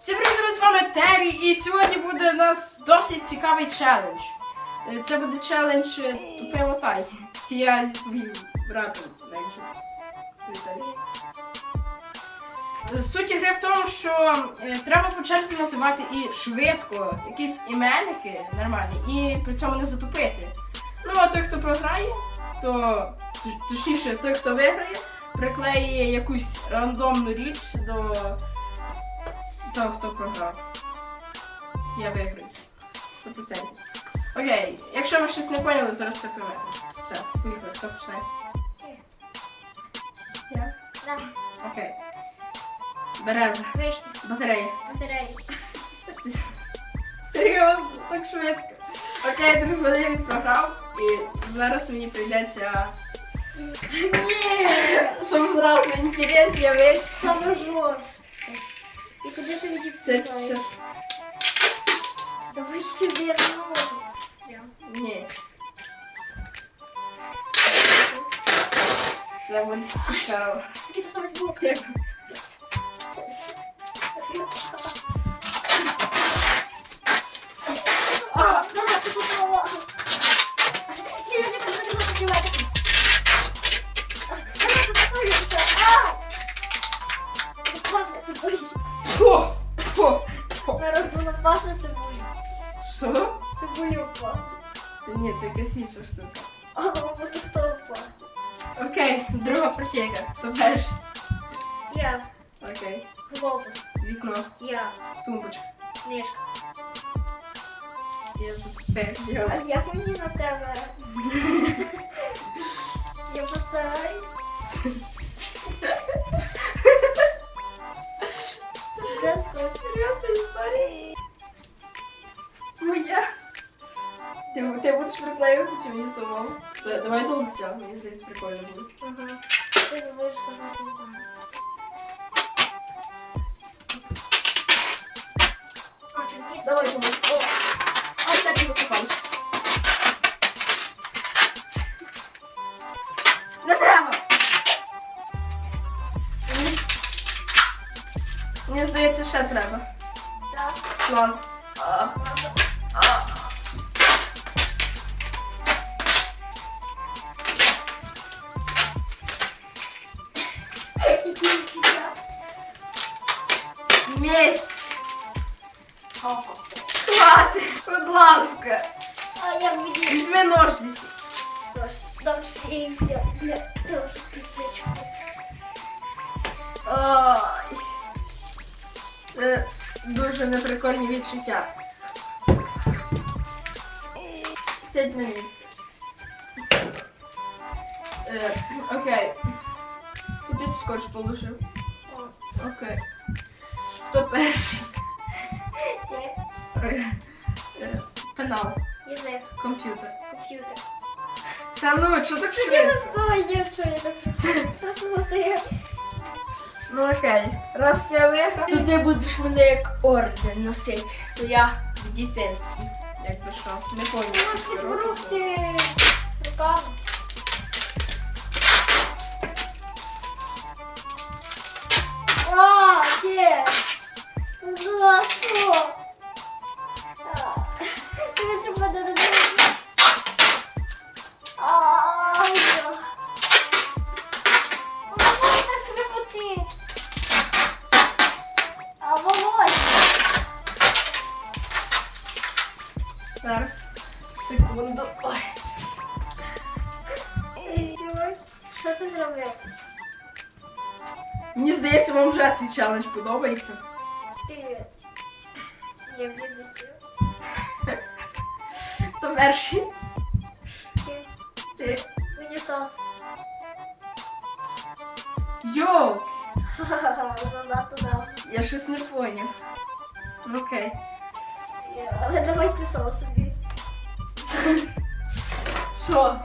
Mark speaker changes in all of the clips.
Speaker 1: Всім привіт, друзі, з вами Террі, і сьогодні буде у нас досить цікавий челендж. Е, Це буде челендж е, тупе мотай. Я зі своїм братом менше. Е, Суть ігри в тому, що треба по черзі називати і швидко якісь іменники нормальні, і при цьому не затупити. Ну, а той, хто програє, то точніше, той, хто виграє, приклеює якусь рандомну річ до того, хто програв. Я виграю. 100%. Окей, якщо ви щось не поняли, зараз все поймете. Все, поїхали, хто почне? Я?
Speaker 2: Да,
Speaker 1: Окей. Береза.
Speaker 2: вишня,
Speaker 1: Батарея.
Speaker 2: батареї.
Speaker 1: Серйозно, так швидко. Окей, друг Вадим програв, і зараз мені прийдеться. Ні! Щоб зразу інтерес з'явився.
Speaker 2: Саме жорстке. І куда ты мені
Speaker 1: Це щас.
Speaker 2: Давай себе ногу. Прям.
Speaker 1: Ні. Це буде цікаво.
Speaker 2: Скільки тут блок?
Speaker 1: Дякую. Та ні, це якась інша штука.
Speaker 2: А, вот хто пахне.
Speaker 1: Окей, друга протяга. Хто перший?
Speaker 2: Я.
Speaker 1: Окей.
Speaker 2: Глобус.
Speaker 1: Вікно.
Speaker 2: Я.
Speaker 1: Тумбочка.
Speaker 2: Книжка.
Speaker 1: Я за тебе
Speaker 2: А
Speaker 1: дякую.
Speaker 2: як мені на тебе? Я постараюсь.
Speaker 1: Ти, будеш приклеювати чи мені самому? Давай до лиця, мені здається, прикольно буде.
Speaker 2: Ага. Ти будеш?
Speaker 1: Давай. О, ось так і засипаєш. Не треба! Мені- здається, ще треба.
Speaker 2: Так.
Speaker 1: Клас. А. Візьми ножниці.
Speaker 2: Тож, довше і все. Для того, щоб пісничку.
Speaker 1: Ой. Це дуже неприкольні відчуття. Сядь на місце. Е, окей. Куди ти скотч положив? Окей. Хто перший?
Speaker 2: Ти.
Speaker 1: Е, е, Пенал.
Speaker 2: Язик.
Speaker 1: Комп'ютер.
Speaker 2: Комп'ютер.
Speaker 1: Та ну, що так
Speaker 2: Я
Speaker 1: швидко?
Speaker 2: не знаю, що я так просто голосую.
Speaker 1: Ну окей. Раз я виграв, то ти будеш мене як орден носити. То я в дитинстві. Якби що. Не пам'ятаю.
Speaker 2: можеш
Speaker 1: скільки років було.
Speaker 2: руками. А, є! За
Speaker 1: Здається, вам вже цей челендж подобається.
Speaker 2: Привіт. Я відлетів.
Speaker 1: Хто перший?
Speaker 2: Ти
Speaker 1: Ти.
Speaker 2: унітаз.
Speaker 1: Йоу!
Speaker 2: Ха-ха-ха, занадто дав.
Speaker 1: Я щось не поняв. Ну окей.
Speaker 2: Але давай ти сам собі.
Speaker 1: Що?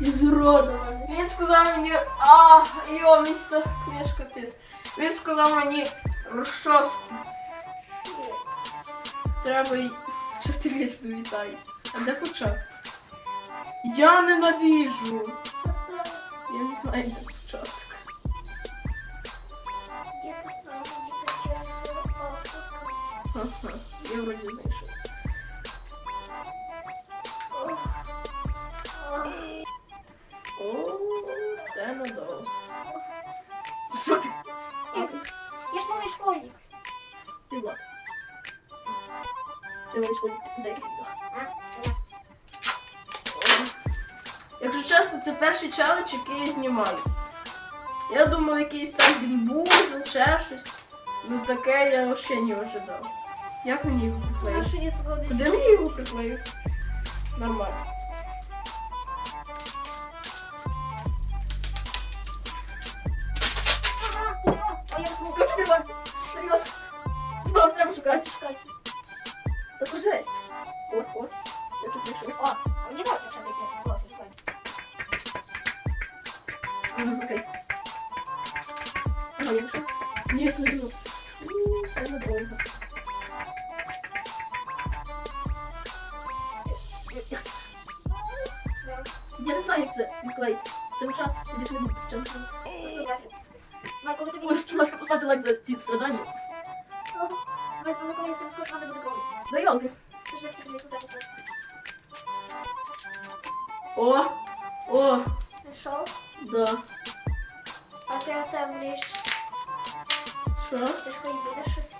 Speaker 1: Ізуродова. Він сказав мені, а, йо, мені ця книжка тис. Він сказав мені розшоску. Треба й частично вітаюсь. А де почав? Я ненавіжу. Я не знаю, де початок. Ага, я вроді знайшов.
Speaker 2: Школьник.
Speaker 1: Ти вот. Ти маєш дай відео. Якщо чесно, це перший челендж, який я знімаю. Я думав, якийсь там бінбуз, ще щось. Ну таке я взагалі не ожидав. Як мені його приклеїти?
Speaker 2: Нашу.
Speaker 1: Куди мені його приклеїти? Нормально. Треба шукати.
Speaker 2: шукати.
Speaker 1: Жесть. О, о. Я тут знайшов.
Speaker 2: О, а мені нравится, якщо таке. О, телефон.
Speaker 1: Ага, окей. Ага, я пішов. Ні, не було. Це надовго. Я не знаю, як це відклеїти. Це час. Я більше не буду в чому.
Speaker 2: Послухайте. Ма, тобі
Speaker 1: Ой, будь ласка, поставте лайк за ці страдання.
Speaker 2: Коли коли я сам сход, надо буде крові.
Speaker 1: Да
Speaker 2: записати.
Speaker 1: О, о,
Speaker 2: Знайшов?
Speaker 1: да.
Speaker 2: А ти оце вмієш.
Speaker 1: Що?
Speaker 2: Ти ж хоч будеш щось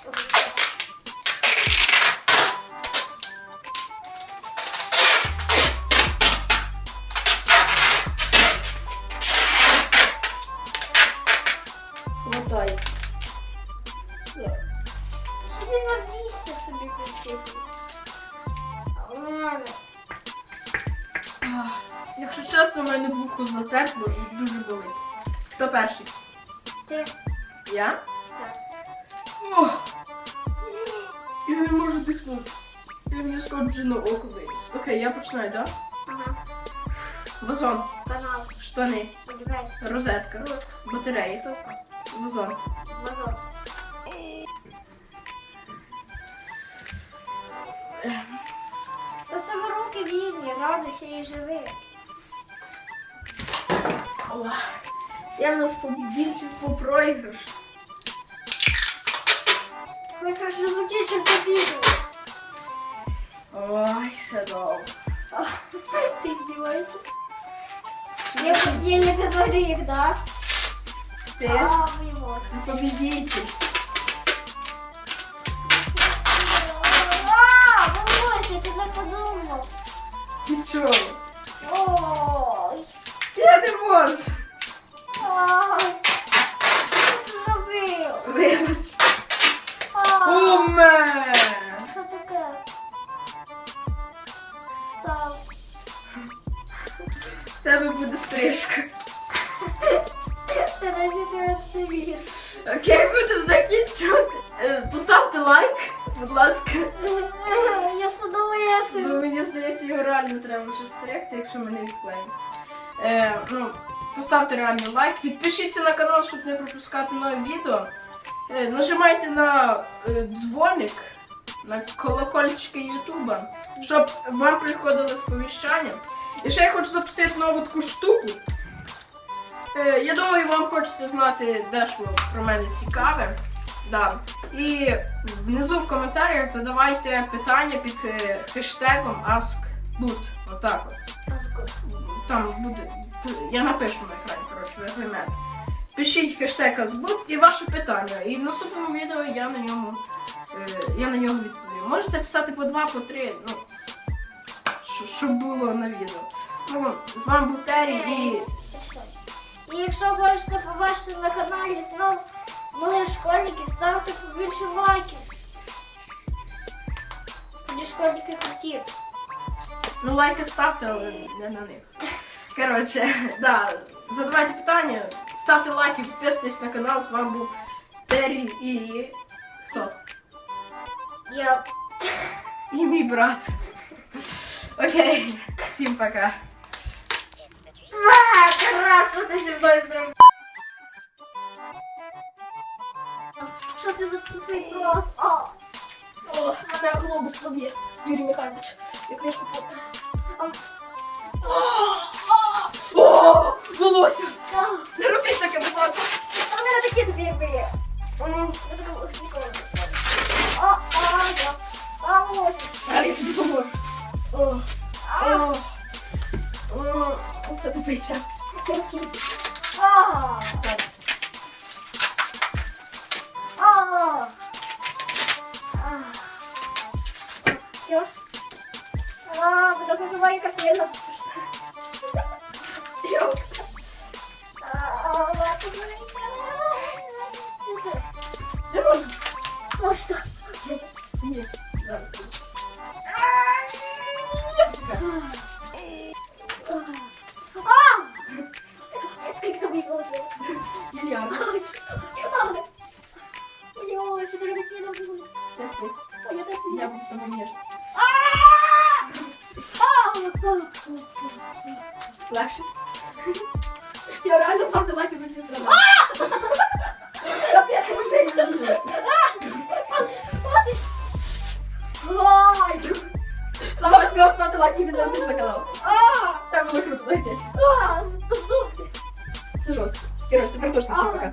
Speaker 2: у мене
Speaker 1: вухо затерпло і дуже болить. Хто перший?
Speaker 2: Ти.
Speaker 1: Я?
Speaker 2: Так.
Speaker 1: Ох. Я не можу дихнути. Я мені скоро на око виліз. Окей, я починаю, так?
Speaker 2: Ага.
Speaker 1: Вазон,
Speaker 2: Канал.
Speaker 1: штани,
Speaker 2: Одівайся.
Speaker 1: розетка,
Speaker 2: Рук.
Speaker 1: батареї,
Speaker 2: Сука.
Speaker 1: вазон.
Speaker 2: Вазон. Та в тебе руки вільні, радуйся і живи.
Speaker 1: О, я в нас побільше по проіграш.
Speaker 2: Ми краще закінчимо це відео.
Speaker 1: Ой, ще довго.
Speaker 2: Ти здіваєшся? Я
Speaker 1: за-
Speaker 2: я не да?
Speaker 1: Ти?
Speaker 2: А, мої мозки.
Speaker 1: Победитель.
Speaker 2: А, Володя, ти не подумав.
Speaker 1: Ти чого?
Speaker 2: Що?
Speaker 1: Вибач.
Speaker 2: А,
Speaker 1: Уме!
Speaker 2: Що таке? Став.
Speaker 1: В тебе буде стрижка.
Speaker 2: Ти раді ти розумієш.
Speaker 1: Окей, будемо закінчувати. Е, Поставте лайк, будь ласка.
Speaker 2: Я сподобалася.
Speaker 1: Бо мені здається, його реально треба щось стригти, якщо ми не відклеїмо. Е, ну, поставте реально лайк, підпишіться на канал, щоб не пропускати нові відео. Е, нажимайте на е, дзвоник, на колокольчики Ютуба, щоб вам приходили сповіщання. І ще я хочу запустити нову таку штуку. Е, я думаю, вам хочеться знати дещо про мене цікаве. Да. І внизу в коментарях задавайте питання під хештегом AskBoot. Отак от. Там буде. Я напишу на екрані, коротше, ви поймете. Пишіть хештег AskBoot і ваше питання. І в наступному відео я на ньому е, я на нього відповім. Можете писати по два, по три, ну. Щоб було на відео. Ну, з вами був Террі і.
Speaker 2: І якщо хочете побачити на каналі знов малих школьників, ставте побільше лайків. Тоді школьники круті.
Speaker 1: Ну, лайки ставте, але не на них. Коротше, да, задавайте питання, ставте лайки, підписуйтесь на канал. З вами був Террі і. Хто?
Speaker 2: Я
Speaker 1: І мій брат. Окей, всім пока.
Speaker 2: Ва, Тарас, що ти зі мною зробив? Що ти за тупий брат?
Speaker 1: О, мене глобус собі, Юрій Михайлович. Я книжку
Speaker 2: а,
Speaker 1: Oh.
Speaker 2: А, буду проживать как мне завтра. А, ладно,
Speaker 1: Легше. Я реально ставте лайки за ці страни. Капець, ви ще й не знаєте.
Speaker 2: Ой!
Speaker 1: Саме сміло ставте лайки і підписуйтесь на канал.
Speaker 2: А!
Speaker 1: Там було круто, десь.
Speaker 2: А! Сдохни!
Speaker 1: Це жорстко. Коротше, тепер точно всім пока.